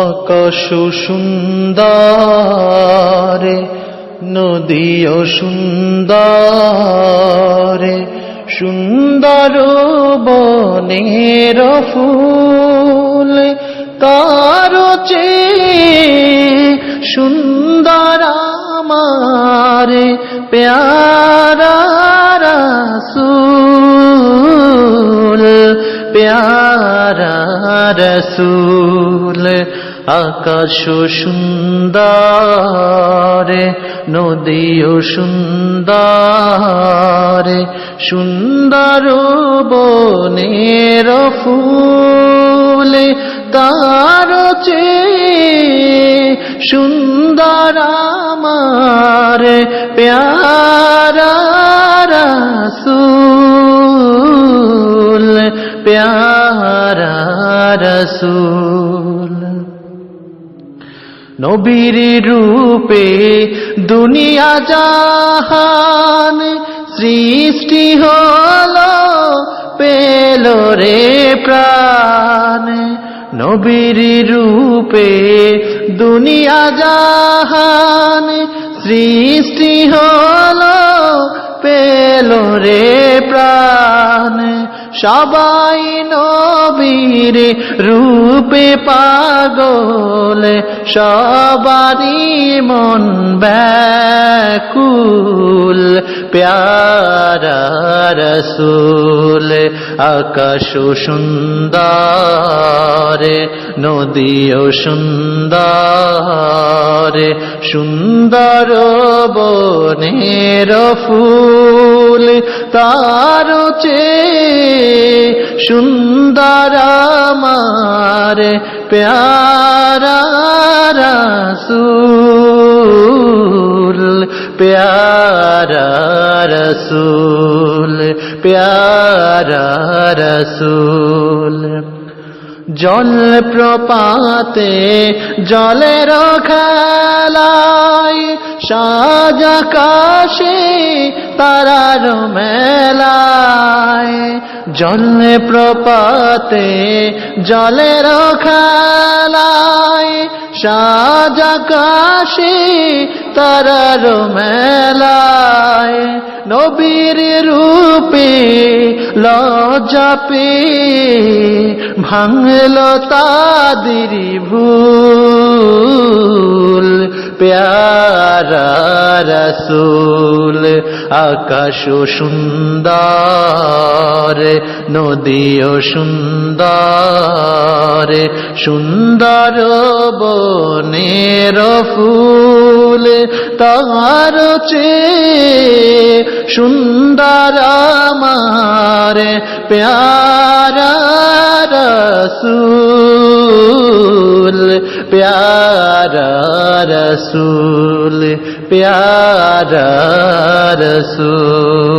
আকাশ সুন্দর নদীও সুন্দর সুন্দর বনের ফুল চেয়ে সুন্দর আমার প্যারা রসুল প্যারা রসুল। আকাশ সুন্দর নদীও সুন্দর সুন্দর বনের ফুল তার সুন্দর আমার প্যারা রসুল প্যারা রসুল। নবীর রূপে দুনিয়া জাহান সৃষ্টি হল, পেল রে প্রাণ। নবীর রূপে দুনিয়া জাহান সৃষ্টি হল, পেল রে প্রাণ। সবাই নবীর রূপে পাগল সবারই মন ব্যাকুল প্যারা রসুল আকাশ সুন্দর। নদীও সুন্দর সুন্দর বনের ফুল তার চেয়ে সুন্দর আমার প্যারা রসুল প্যারা রসুল রসুল। জল প্রপাতে, জলের খেলায় সাজাকাশে তারার মেলায়। জল প্রপাতে, জলের খেলায় সাজাকাশে তারার মেলায়। নবীর রূপে লজাপে ভাঙল তাদের ভুল, প্যারা রসুল, আকাশ সুন্দর নদীও সুন্দর সুন্দর বনের ফুল তার চেয়ে সুন্দর আমার প্যারা রসুল প্যারা রসুল প্যারা রসুল